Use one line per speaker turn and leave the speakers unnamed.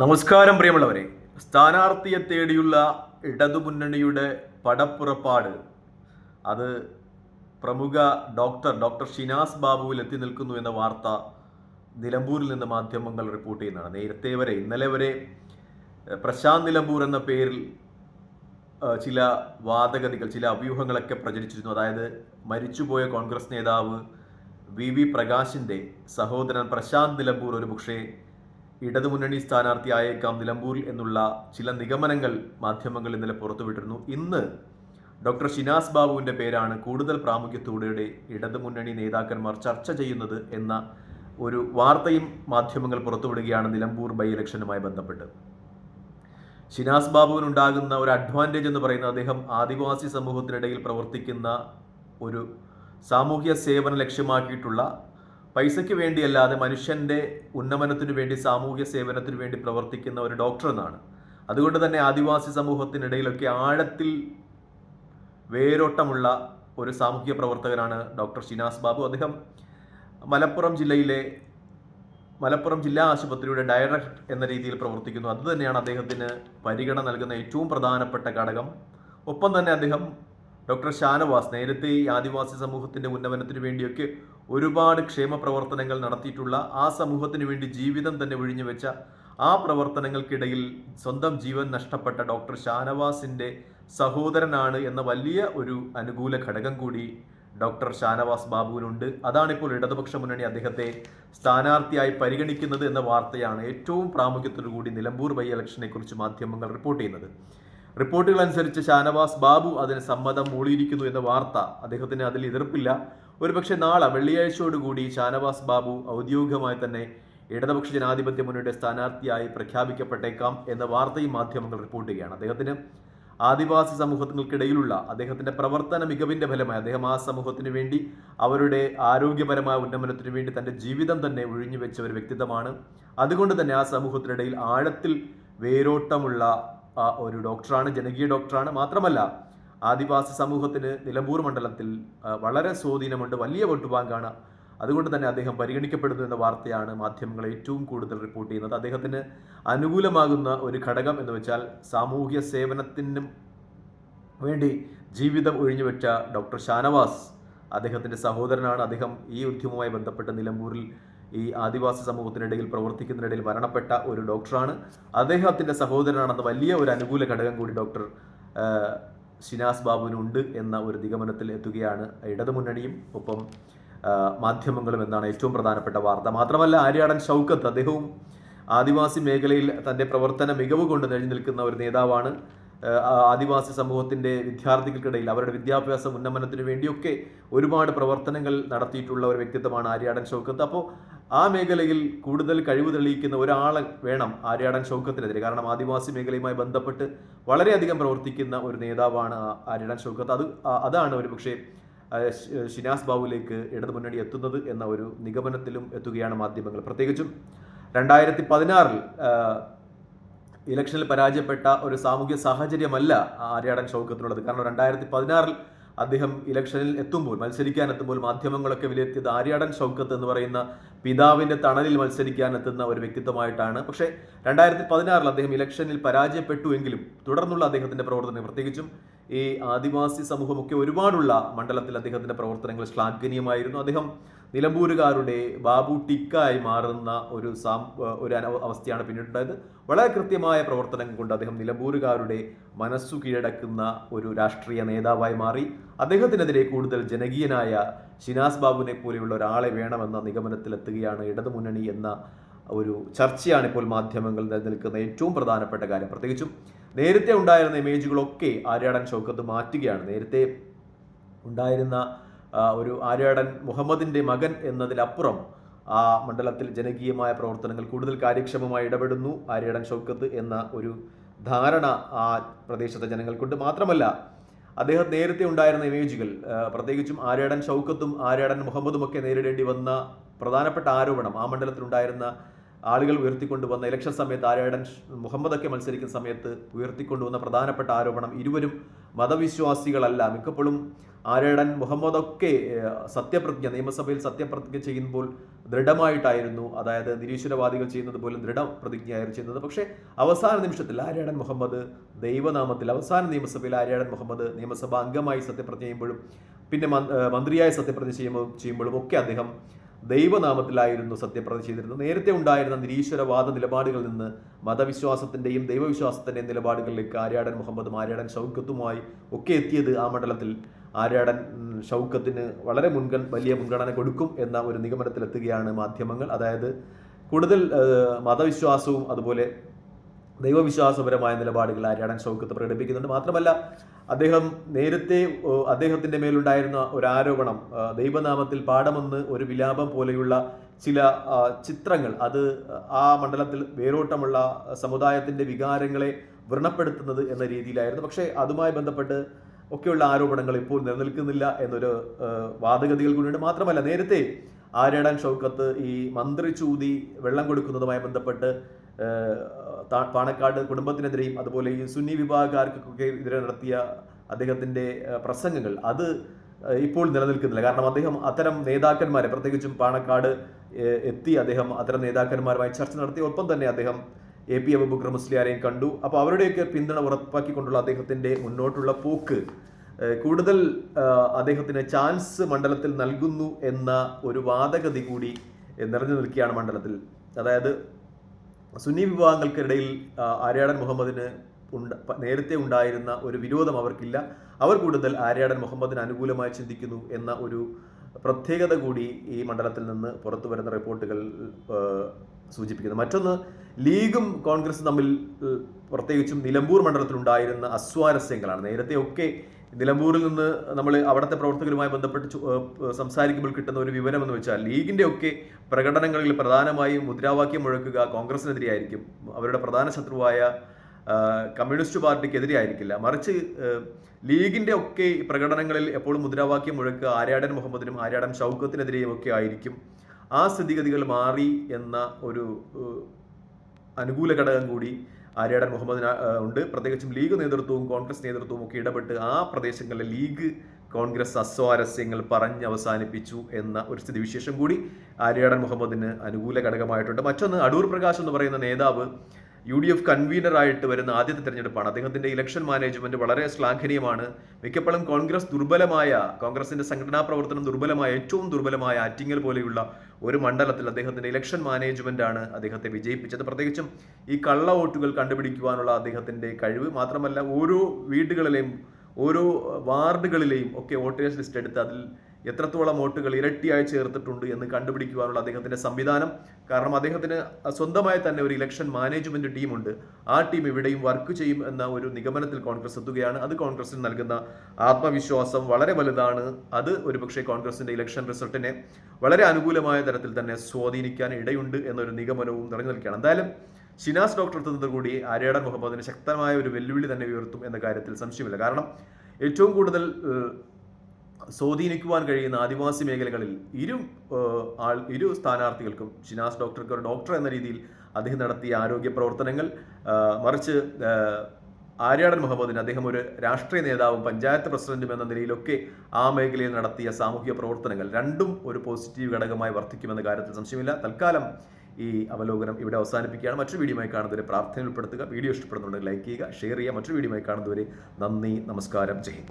നമസ്കാരം പ്രിയമുള്ളവരെ. സ്ഥാനാർത്ഥിയെ തേടിയുള്ള ഇടതുമുന്നണിയുടെ പടപ്പുറപ്പാട്. അത് പ്രമുഖ ഡോക്ടർ ഡോക്ടർ ഷിനാസ് ബാബുവിൽ എത്തി നിൽക്കുന്നു എന്ന വാർത്ത നിലമ്പൂരിൽ നിന്ന് മാധ്യമങ്ങൾ റിപ്പോർട്ട് ചെയ്യുന്നതാണ്. നേരത്തെ വരെ ഇന്നലെ വരെ പ്രശാന്ത് നിലമ്പൂർ എന്ന പേരിൽ ചില വാദഗതികൾ ചില അഭ്യൂഹങ്ങളൊക്കെ പ്രചരിച്ചിരുന്നു. അതായത് മരിച്ചുപോയ കോൺഗ്രസ് നേതാവ് വി വി പ്രകാശിന്റെ സഹോദരൻ പ്രശാന്ത് നിലമ്പൂർ ഒരു പക്ഷേ ഇടതുമുന്നണി സ്ഥാനാർത്ഥിയായേക്കാം നിലമ്പൂരിൽ എന്നുള്ള ചില നിഗമനങ്ങൾ മാധ്യമങ്ങൾ ഇന്നലെ പുറത്തുവിട്ടിരുന്നു. ഇന്ന് ഡോക്ടർ ഷിനാസ് ബാബുവിന്റെ പേരാണ് കൂടുതൽ പ്രാമുഖ്യത്തോടെ ഇടതുമുന്നണി നേതാക്കന്മാർ ചർച്ച ചെയ്യുന്നത് എന്ന ഒരു വാർത്തയും മാധ്യമങ്ങൾ പുറത്തുവിടുകയാണ് നിലമ്പൂർ ബൈ ഇലക്ഷനുമായി ബന്ധപ്പെട്ട്. ഷിനാസ് ബാബുവിനുണ്ടാകുന്ന ഒരു അഡ്വാന്റേജ് എന്ന് പറയുന്നത് അദ്ദേഹം ആദിവാസി സമൂഹത്തിനിടയിൽ പ്രവർത്തിക്കുന്ന ഒരു സാമൂഹ്യ സേവന ലക്ഷ്യമാക്കിയിട്ടുള്ള പൈസയ്ക്ക് വേണ്ടിയല്ലാതെ മനുഷ്യന്റെ ഉന്നമനത്തിനു വേണ്ടി സാമൂഹ്യ സേവനത്തിനു വേണ്ടി പ്രവർത്തിക്കുന്ന ഒരു ഡോക്ടർ എന്നാണ്. അതുകൊണ്ട് തന്നെ ആദിവാസി സമൂഹത്തിനിടയിലൊക്കെ ആഴത്തിൽ വേരോട്ടമുള്ള ഒരു സാമൂഹ്യ പ്രവർത്തകനാണ് ഡോക്ടർ ഷിനാസ് ബാബു. അദ്ദേഹം മലപ്പുറം ജില്ലയിലെ മലപ്പുറം ജില്ലാ ആശുപത്രിയുടെ ഡയറക്ടർ എന്ന രീതിയിൽ പ്രവർത്തിക്കുന്നു. അതുതന്നെയാണ് അദ്ദേഹത്തിന് പരിഗണന നൽകുന്ന ഏറ്റവും പ്രധാനപ്പെട്ട ഘടകം. ഒപ്പം തന്നെ അദ്ദേഹം ഡോക്ടർ ഷാനവാസ് നേരത്തെ ഈ ആദിവാസി സമൂഹത്തിന്റെ ഉന്നമനത്തിന് വേണ്ടിയൊക്കെ ഒരുപാട് ക്ഷേമ പ്രവർത്തനങ്ങൾ നടത്തിയിട്ടുള്ള ആ സമൂഹത്തിന് വേണ്ടി ജീവിതം തന്നെ ഒഴിഞ്ഞു വെച്ച ആ പ്രവർത്തനങ്ങൾക്കിടയിൽ സ്വന്തം ജീവൻ നഷ്ടപ്പെട്ട ഡോക്ടർ ഷാനവാസിന്റെ സഹോദരനാണ് എന്ന വലിയ ഒരു അനുകൂല ഘടകം കൂടി ഡോക്ടർ ഷാനവാസ് ബാബുവിനുണ്ട്. അതാണിപ്പോൾ ഇടതുപക്ഷ മുന്നണി അദ്ദേഹത്തെ സ്ഥാനാർത്ഥിയായി പരിഗണിക്കുന്നത് എന്ന വാർത്തയാണ് ഏറ്റവും പ്രാമുഖ്യത്തോടു കൂടി നിലമ്പൂർ ബൈ ഇലക്ഷനെ കുറിച്ച് മാധ്യമങ്ങൾ റിപ്പോർട്ട് ചെയ്യുന്നത്. റിപ്പോർട്ടുകൾ അനുസരിച്ച് ഷാനവാസ് ബാബു അതിന് സമ്മതം മൂളിയിരിക്കുന്നു എന്ന വാർത്ത അദ്ദേഹത്തിന് അതിൽ എതിർപ്പില്ല. ഒരുപക്ഷെ നാളെ വെള്ളിയാഴ്ചയോടുകൂടി ഷാനവാസ് ബാബു ഔദ്യോഗികമായി തന്നെ ഇടതുപക്ഷ ജനാധിപത്യ മുന്നണിയുടെ സ്ഥാനാർത്ഥിയായി പ്രഖ്യാപിക്കപ്പെട്ടേക്കാം എന്ന വാർത്തയും മാധ്യമങ്ങൾ റിപ്പോർട്ട് ചെയ്യുകയാണ്. അദ്ദേഹത്തിന് ആദിവാസി സമൂഹങ്ങൾക്കിടയിലുള്ള അദ്ദേഹത്തിന്റെ പ്രവർത്തന മികവിന്റെ ഫലമായി അദ്ദേഹം ആ സമൂഹത്തിന് വേണ്ടി അവരുടെ ആരോഗ്യപരമായ ഉന്നമനത്തിന് വേണ്ടി തന്റെ ജീവിതം തന്നെ ഒഴിഞ്ഞു വെച്ച ഒരു വ്യക്തിത്വമാണ്. അതുകൊണ്ട് തന്നെ ആ സമൂഹത്തിനിടയിൽ ആഴത്തിൽ വേരോട്ടമുള്ള ഒരു ഡോക്ടറാണ് ജനകീയ ഡോക്ടറാണ്. മാത്രമല്ല ആദിവാസി സമൂഹത്തിന് നിലമ്പൂർ മണ്ഡലത്തിൽ വളരെ സ്വാധീനമുണ്ട് വലിയ വോട്ട് ബാങ്കാണ്. അതുകൊണ്ട് തന്നെ അദ്ദേഹം പരിഗണിക്കപ്പെടുന്നു എന്ന വാർത്തയാണ് മാധ്യമങ്ങൾ ഏറ്റവും കൂടുതൽ റിപ്പോർട്ട് ചെയ്യുന്നത്. അദ്ദേഹത്തിന് അനുകൂലമാകുന്ന ഒരു ഘടകം എന്ന് വെച്ചാൽ സാമൂഹ്യ സേവനത്തിനും വേണ്ടി ജീവിതം ഒഴിഞ്ഞുവെച്ച ഡോക്ടർ ഷാനവാസ് അദ്ദേഹത്തിന്റെ സഹോദരനാണ്. അദ്ദേഹം ഈ ഉദ്യമവുമായി ബന്ധപ്പെട്ട് നിലമ്പൂരിൽ ഈ ആദിവാസി സമൂഹത്തിനിടയിൽ പ്രവർത്തിക്കുന്നതിനിടയിൽ മരണപ്പെട്ട ഒരു ഡോക്ടറാണ്. അദ്ദേഹത്തിന്റെ സഹോദരനാണെന്ന വലിയ ഒരു അനുകൂല ഘടകം കൂടി ഡോക്ടർ ഷിനാസ് ബാബുവിനുണ്ട് എന്ന ഒരു നിഗമനത്തിൽ എത്തുകയാണ് ഇടതുമുന്നണിയും ഒപ്പം മാധ്യമങ്ങളും എന്നാണ് ഏറ്റവും പ്രധാനപ്പെട്ട വാർത്ത. മാത്രമല്ല ആര്യാടൻ ഷൗക്കത്ത് അദ്ദേഹവും ആദിവാസി മേഖലയിൽ തന്റെ പ്രവർത്തന മികവ് കൊണ്ട് നിലനിൽക്കുന്ന നിൽക്കുന്ന ഒരു നേതാവാണ്. ആദിവാസി സമൂഹത്തിന്റെ വിദ്യാർത്ഥികൾക്കിടയിൽ അവരുടെ വിദ്യാഭ്യാസ ഉന്നമനത്തിന് വേണ്ടിയൊക്കെ ഒരുപാട് പ്രവർത്തനങ്ങൾ നടത്തിയിട്ടുള്ള ഒരു വ്യക്തിത്വമാണ് ആര്യാടൻ ഷൗക്കത്ത്. അപ്പോൾ ആ മേഖലയിൽ കൂടുതൽ കഴിവ് തെളിയിക്കുന്ന ഒരാളെ വേണം ആര്യാടൻ ഷൗക്കത്തിനെതിരെ. കാരണം ആദിവാസി മേഖലയുമായി ബന്ധപ്പെട്ട് വളരെയധികം പ്രവർത്തിക്കുന്ന ഒരു നേതാവാണ് ആര്യാടൻ ഷൗക്കത്ത്. അത് അതാണ് ഒരു പക്ഷേ ഷിനാസ് ബാബുലേക്ക് ഇടതു മുന്നണി എത്തുന്നത് എന്ന ഒരു നിഗമനത്തിലും എത്തുകയാണ് മാധ്യമങ്ങൾ. പ്രത്യേകിച്ചും രണ്ടായിരത്തി പതിനാറിൽ ഇലക്ഷനിൽ പരാജയപ്പെട്ട ഒരു സാമൂഹ്യ സാഹചര്യമല്ല ആര്യാടൻ ഷൗക്കത്തിനുള്ളത്. കാരണം രണ്ടായിരത്തി പതിനാറിൽ അദ്ദേഹം ഇലക്ഷനിൽ എത്തുമ്പോൾ മത്സരിക്കാൻ എത്തുമ്പോൾ മാധ്യമങ്ങളൊക്കെ വിലയിരുത്തിയത് ആര്യാടൻ ഷൗക്കത്ത് എന്ന് പറയുന്ന പിതാവിന്റെ തണലിൽ മത്സരിക്കാൻ എത്തുന്ന ഒരു വ്യക്തിത്വമായിട്ടാണ്. പക്ഷേ രണ്ടായിരത്തി പതിനാറിൽ അദ്ദേഹം ഇലക്ഷനിൽ പരാജയപ്പെട്ടു എങ്കിലും തുടർന്നുള്ള അദ്ദേഹത്തിന്റെ പ്രവർത്തനം പ്രത്യേകിച്ചും ഈ ആദിവാസി സമൂഹമൊക്കെ ഒരുപാടുള്ള മണ്ഡലത്തിൽ അദ്ദേഹത്തിന്റെ പ്രവർത്തനങ്ങൾ ശ്ലാഘനീയമായിരുന്നു. അദ്ദേഹം നിലമ്പൂരുകാരുടെ ബാബു ടിക്കായി മാറുന്ന ഒരു സാം ഒരു അവസ്ഥയാണ് പിന്നീടുണ്ടായത് വളരെ കൃത്യമായ പ്രവർത്തനം കൊണ്ട് അദ്ദേഹം നിലമ്പൂരുകാരുടെ മനസ്സു കീഴടക്കുന്ന ഒരു രാഷ്ട്രീയ നേതാവായി മാറി. അദ്ദേഹത്തിനെതിരെ കൂടുതൽ ജനകീയനായ ഷിനാസ് ബാബുവിനെ പോലെയുള്ള ഒരാളെ വേണമെന്ന നിഗമനത്തിലെത്തുകയാണ് ഇടതുമുന്നണി എന്ന ഒരു ചർച്ചയാണ് ഇപ്പോൾ മാധ്യമങ്ങൾ നിലനിൽക്കുന്ന ഏറ്റവും പ്രധാനപ്പെട്ട കാര്യം. പ്രത്യേകിച്ചും നേരത്തെ ഉണ്ടായിരുന്ന ഇമേജുകളൊക്കെ ആര്യാടൻ ഷൗക്കത്ത് മാറ്റുകയാണ്. നേരത്തെ ഉണ്ടായിരുന്ന ഒരു ആര്യാടൻ മുഹമ്മദിന്റെ മകൻ എന്നതിലപ്പുറം ആ മണ്ഡലത്തിൽ ജനകീയമായ പ്രവർത്തനങ്ങൾ കൂടുതൽ കാര്യക്ഷമമായി ഇടപെടുന്നു. ആര്യാടൻ ഷൗക്കത്ത് എന്ന ഒരു ധാരണ ആ പ്രദേശത്തെ ജനങ്ങൾക്കുണ്ട്. മാത്രമല്ല അദ്ദേഹം നേരത്തെ ഉണ്ടായിരുന്ന ഇമേജുകൾ പ്രത്യേകിച്ചും ആര്യാടൻ ഷൗക്കത്തും ആര്യാടൻ മുഹമ്മദും ഒക്കെ നേരിടേണ്ടി വന്ന പ്രധാനപ്പെട്ട ആരോപണം ആ മണ്ഡലത്തിൽ ഉണ്ടായിരുന്ന ആളുകൾ ഉയർത്തിക്കൊണ്ടുവന്ന ഇലക്ഷൻ സമയത്ത് ആര്യാടൻ മുഹമ്മദൊക്കെ മത്സരിക്കുന്ന സമയത്ത് ഉയർത്തിക്കൊണ്ടുവന്ന പ്രധാനപ്പെട്ട ആരോപണം ഇരുവരും മതവിശ്വാസികളല്ല മിക്കപ്പോഴും ആരേടൻ മുഹമ്മദൊക്കെ സത്യപ്രതിജ്ഞ നിയമസഭയിൽ സത്യപ്രതിജ്ഞ ചെയ്യുമ്പോൾ ദൃഢമായിട്ടായിരുന്നു. അതായത് നിരീശ്വരവാദികൾ ചെയ്യുന്നത് പോലെ ദൃഢപ്രതിജ്ഞയായിരുന്നു ചെയ്യുന്നത്. പക്ഷേ അവസാന നിമിഷത്തിൽ ആര്യാടൻ മുഹമ്മദ് ദൈവനാമത്തിൽ അവസാന നിയമസഭയിൽ ആര്യാടൻ മുഹമ്മദ് നിയമസഭാ അംഗമായി സത്യപ്രതിജ്ഞ ചെയ്യുമ്പോഴും പിന്നെ മന്ത്രിയായി സത്യപ്രതിജ്ഞ ചെയ്യുമ്പോൾ ചെയ്യുമ്പോഴും ഒക്കെ അദ്ദേഹം ദൈവനാമത്തിലായിരുന്നു സത്യപ്രതിജ്ഞ ചെയ്തിരുന്നത്. നേരത്തെ ഉണ്ടായിരുന്ന നിരീശ്വരവാദ നിലപാടുകളിൽ നിന്ന് മതവിശ്വാസത്തിന്റെയും ദൈവവിശ്വാസത്തിന്റെയും നിലപാടുകളിലേക്ക് ആര്യാടൻ മുഹമ്മദും ആര്യാടൻ ഷൗക്കത്തുമായി ഒക്കെ എത്തിയത് ആ മണ്ഡലത്തിൽ ആര്യാടൻ ഷൗക്കത്തിന് വളരെ മുൻഗൺ വലിയ മുൻഗണന കൊടുക്കും എന്ന ഒരു നിഗമനത്തിലെത്തുകയാണ് മാധ്യമങ്ങൾ. അതായത് കൂടുതൽ മതവിശ്വാസവും അതുപോലെ ദൈവവിശ്വാസപരമായ നിലപാടുകൾ ആര്യാടൻ ഷൗക്കത്ത് പ്രകടിപ്പിക്കുന്നുണ്ട്. മാത്രമല്ല അദ്ദേഹം നേരത്തെ അദ്ദേഹത്തിന്റെ മേലുണ്ടായിരുന്ന ഒരു ആരോപണം ദൈവനാമത്തിൽ പാഠമെന്ന് ഒരു വിലാപം പോലെയുള്ള ചില ചിത്രങ്ങൾ അത് ആ മണ്ഡലത്തിൽ വേരോട്ടമുള്ള സമുദായത്തിന്റെ വികാരങ്ങളെ വ്രണപ്പെടുത്തുന്നത് എന്ന രീതിയിലായിരുന്നു. പക്ഷേ അതുമായി ബന്ധപ്പെട്ട് ഒക്കെയുള്ള ആരോപണങ്ങൾ ഇപ്പോൾ നിലനിൽക്കുന്നില്ല എന്നൊരു വാദഗതികൾ കൂടിയുണ്ട്. മാത്രമല്ല നേരത്തെ ആര്യാടൻ ഷൗക്കത്ത് ഈ മന്ത്രി ചൂതി വെള്ളം കൊടുക്കുന്നതുമായി ബന്ധപ്പെട്ട് പാണക്കാട് കുടുംബത്തിനെതിരെയും അതുപോലെ ഈ സുന്നി വിഭാഗക്കാർക്കൊക്കെ എതിരെ നടത്തിയ അദ്ദേഹത്തിന്റെ പ്രസംഗങ്ങൾ അത് ഇപ്പോൾ നിലനിൽക്കുന്നില്ല. കാരണം അദ്ദേഹം അത്തരം നേതാക്കന്മാരെ പ്രത്യേകിച്ചും പാണക്കാട് എത്തി അദ്ദേഹം അത്തരം നേതാക്കന്മാരുമായി ചർച്ച നടത്തി. ഒപ്പം തന്നെ അദ്ദേഹം എ പി അബുബക്കർ മുസ്ലിയാരെയും കണ്ടു. അപ്പോൾ അവരുടെയൊക്കെ പിന്തുണ ഉറപ്പാക്കിക്കൊണ്ടുള്ള അദ്ദേഹത്തിന്റെ മുന്നോട്ടുള്ള പോക്ക് കൂടുതൽ അദ്ദേഹത്തിന് ചാൻസ് മണ്ഡലത്തിൽ നൽകുന്നു എന്ന ഒരു വാദഗതി കൂടി നിറഞ്ഞു നിൽക്കുകയാണ് മണ്ഡലത്തിൽ. അതായത് സുന്നി വിഭാഗങ്ങൾക്കിടയിൽ ആര്യാടൻ മുഹമ്മദിന് ഉണ്ട് നേരത്തെ ഉണ്ടായിരുന്ന ഒരു വിരോധം അവർക്കില്ല. അവർ കൂടുതൽ ആര്യാടൻ മുഹമ്മദിന് അനുകൂലമായി ചിന്തിക്കുന്നു എന്ന ഒരു പ്രത്യേകത കൂടി ഈ മണ്ഡലത്തിൽ നിന്ന് പുറത്തു വരുന്ന റിപ്പോർട്ടുകൾ സൂചിപ്പിക്കുന്നു. മറ്റൊന്ന് ലീഗും കോൺഗ്രസും തമ്മിൽ പ്രത്യേകിച്ചും നിലമ്പൂർ മണ്ഡലത്തിൽ ഉണ്ടായിരുന്ന അസ്വാരസ്യങ്ങളാണ്. നേരത്തെ ഒക്കെ നിലമ്പൂരിൽ നിന്ന് നമ്മൾ അവിടുത്തെ പ്രവർത്തകരുമായി ബന്ധപ്പെട്ട് സംസാരിക്കുമ്പോൾ കിട്ടുന്ന ഒരു വിവരം എന്ന് വെച്ചാൽ ലീഗിന്റെ ഒക്കെ പ്രകടനങ്ങളിൽ പ്രധാനമായും മുദ്രാവാക്യം മുഴക്കുക കോൺഗ്രസിനെതിരെയായിരിക്കും. അവരുടെ പ്രധാന ശത്രുവായ കമ്മ്യൂണിസ്റ്റ് പാർട്ടിക്കെതിരെ ആയിരിക്കില്ല മറിച്ച് ലീഗിന്റെ ഒക്കെ പ്രകടനങ്ങളിൽ എപ്പോഴും മുദ്രാവാക്യം മുഴക്കുക ആര്യാടൻ മുഹമ്മദിനും ആര്യാടൻ ഷൗക്കത്തിനെതിരെയും ഒക്കെ ആയിരിക്കും. ആ സ്ഥിതിഗതികൾ മാറി എന്ന ഒരു അനുകൂല ഘടകം കൂടി ആര്യാടൻ മുഹമ്മദിന് ഉണ്ട്. പ്രത്യേകിച്ചും ലീഗ് നേതൃത്വവും കോൺഗ്രസ് നേതൃത്വവും ഒക്കെ ഇടപെട്ട് ആ പ്രദേശങ്ങളിലെ ലീഗ് കോൺഗ്രസ് അസ്വാരസ്യങ്ങൾ പറഞ്ഞ് അവസാനിപ്പിച്ചു എന്ന ഒരു സ്ഥിതിവിശേഷം കൂടി ആര്യാടൻ മുഹമ്മദിന് അനുകൂല ഘടകമായിട്ടുണ്ട് മറ്റൊന്ന് അടൂർ പ്രകാശ് എന്ന് പറയുന്ന നേതാവ് യു ഡി എഫ് കൺവീനറായിട്ട് വരുന്ന ആദ്യത്തെ തെരഞ്ഞെടുപ്പാണ്. അദ്ദേഹത്തിന്റെ ഇലക്ഷൻ മാനേജ്മെന്റ് വളരെ ശ്ലാഘനീയമാണ്. മിക്കപ്പോഴും കോൺഗ്രസ് ദുർബലമായ കോൺഗ്രസിന്റെ സംഘടനാ പ്രവർത്തനം ദുർബലമായ ഏറ്റവും ദുർബലമായ ആറ്റിങ്ങൽ പോലെയുള്ള ഒരു മണ്ഡലത്തിൽ അദ്ദേഹത്തിന്റെ ഇലക്ഷൻ മാനേജ്മെന്റ് ആണ് അദ്ദേഹത്തെ വിജയിപ്പിച്ചത്. പ്രത്യേകിച്ചും ഈ കള്ള വോട്ടുകൾ കണ്ടുപിടിക്കുവാനുള്ള അദ്ദേഹത്തിന്റെ കഴിവ് മാത്രമല്ല ഓരോ വീടുകളിലെയും ഓരോ വാർഡുകളിലെയും ഒക്കെ വോട്ടേഴ്സ് ലിസ്റ്റ് എടുത്ത് അതിൽ എത്രത്തോളം വോട്ടുകൾ ഇരട്ടിയായി ചേർത്തിട്ടുണ്ട് എന്ന് കണ്ടുപിടിക്കുവാനുള്ള അദ്ദേഹത്തിന്റെ സംവിധാനം. കാരണം അദ്ദേഹത്തിന് സ്വന്തമായി തന്നെ ഒരു ഇലക്ഷൻ മാനേജ്മെന്റ് ടീമുണ്ട് ആ ടീം ഇവിടെയും വർക്ക് ചെയ്യും എന്ന ഒരു നിഗമനത്തിൽ കോൺഗ്രസ് എത്തുകയാണ്. അത് കോൺഗ്രസിന് നൽകുന്ന ആത്മവിശ്വാസം വളരെ വലുതാണ്. അത് ഒരുപക്ഷെ കോൺഗ്രസിന്റെ ഇലക്ഷൻ റിസൾട്ടിനെ വളരെ അനുകൂലമായ തരത്തിൽ തന്നെ സ്വാധീനിക്കാൻ ഇടയുണ്ട് എന്നൊരു നിഗമനവും നിറഞ്ഞു നിൽക്കുകയാണ് എന്തായാലും ഷിനാസ് ഡോക്ടർ എത്തുന്നത് കൂടി ആര്യാടൻ മുഹമ്മദിന് ശക്തമായ ഒരു വെല്ലുവിളി തന്നെ ഉയർത്തും എന്ന കാര്യത്തിൽ സംശയമില്ല. കാരണം ഏറ്റവും കൂടുതൽ സ്വാധീനിക്കുവാൻ കഴിയുന്ന ആദിവാസി മേഖലകളിൽ ഇരു ആൾ ഇരു സ്ഥാനാർത്ഥികൾക്കും ഷിനാസ് ഡോക്ടർക്ക് ഒരു ഡോക്ടർ എന്ന രീതിയിൽ അദ്ദേഹം നടത്തിയ ആരോഗ്യ പ്രവർത്തനങ്ങൾ മറിച്ച് ആര്യാടൻ മുഹമ്മദിന് അദ്ദേഹം ഒരു രാഷ്ട്രീയ നേതാവും പഞ്ചായത്ത് പ്രസിഡന്റും എന്ന നിലയിലൊക്കെ ആ മേഖലയിൽ നടത്തിയ സാമൂഹിക പ്രവർത്തനങ്ങൾ രണ്ടും ഒരു പോസിറ്റീവ് ഘടകമായി വർദ്ധിക്കുമെന്ന കാര്യത്തിൽ സംശയമില്ല. തൽക്കാലം ഈ അവലോകനം ഇവിടെ അവസാനിപ്പിക്കുകയാണ്. മറ്റൊരു വീഡിയോയുമായി കാണുന്നവരെ പ്രാർത്ഥന ഉൾപ്പെടുത്തുക. വീഡിയോ ഇഷ്ടപ്പെടുന്നുണ്ടെങ്കിൽ ലൈക്ക് ചെയ്യുക ഷെയർ ചെയ്യുക. മറ്റൊരു വീഡിയോയുമായി കാണുന്നവരെ നന്ദി നമസ്കാരം. ജയ്